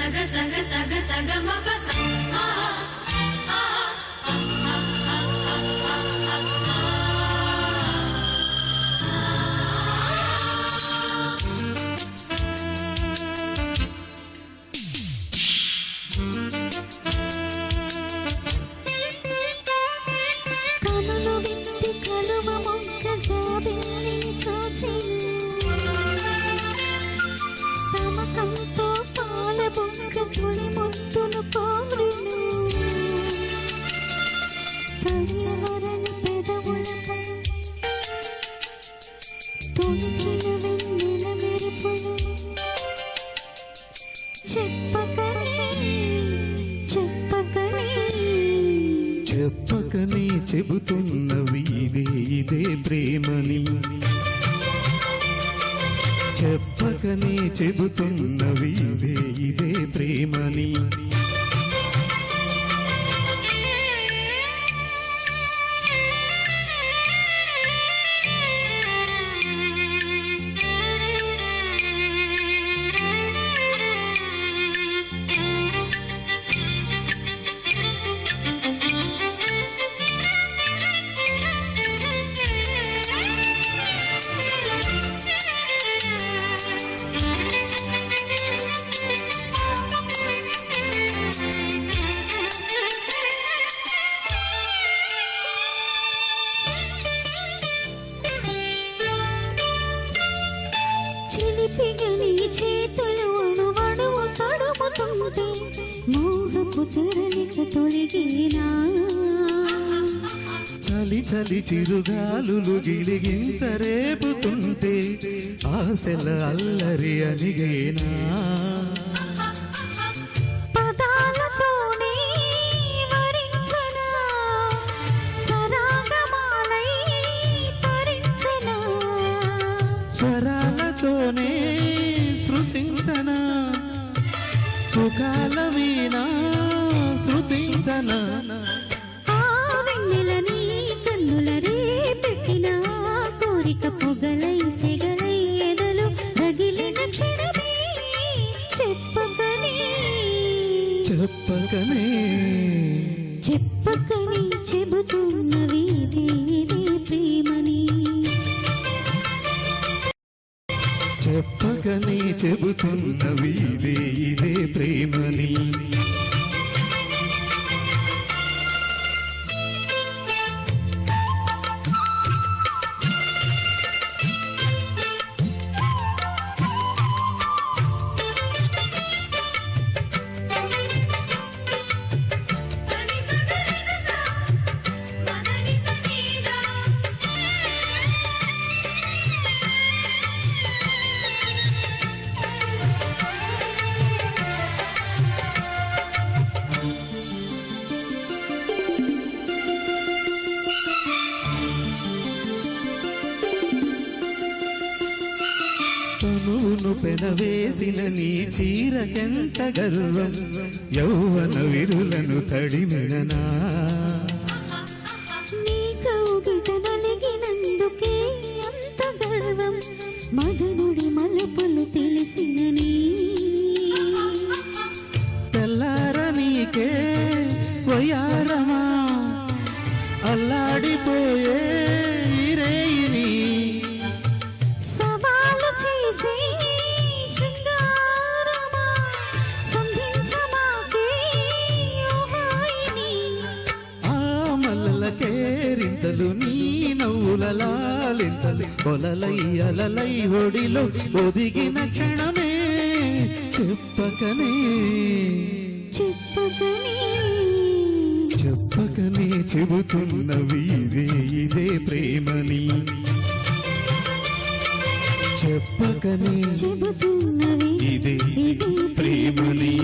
సగ సగ సగ సగ మప చెప్పకనే చెప్పకనే. చెప్పకనే చెబుతున్నవి ఇదే ఇదే ప్రేమని. చెప్పకనే చెబుతున్నవి ఇదే ఇదే ప్రేమని. చిలిపిగని చేతులు అణువణువు తడుముతుంటే మోహపు తెరలిక తొలగినా. చలి చలి చిరుగాలులు గిలిగింత రేపుతుంటే ఆశల అల్లరి అనిగేనా సృశించనా సుఖాల వీణా శృతించనా కోరిక పొగలై సెగలై ఎదలు రగిలిన క్షణమే చెప్పకనే. చెప్పకనే. చెప్పకనే చెబుతున్నవి ప్రేమని. చెప్పకనే చెబుతున్నవి ఇదే ఇదే ప్రేమని. పెనవేసిన నీ చీరకెంత గర్వం? యౌవన విరులను నీ. గర్వం. మదనుడి మలుపులు తెలిసినని తెల్లార నీకే వయారమా అల్లాడిపోయే నవ్వుల లాలింతలు కొలలై అలలై ఒడిలో ఒదిగిన క్షణమే చెప్పకనే. చెప్పకనే. చెప్పకనే చెబుతున్నవి ఇదే ఇదే ప్రేమని. చెప్పకనే చెబుతున్నవి ఇదే ఇదే ప్రేమని.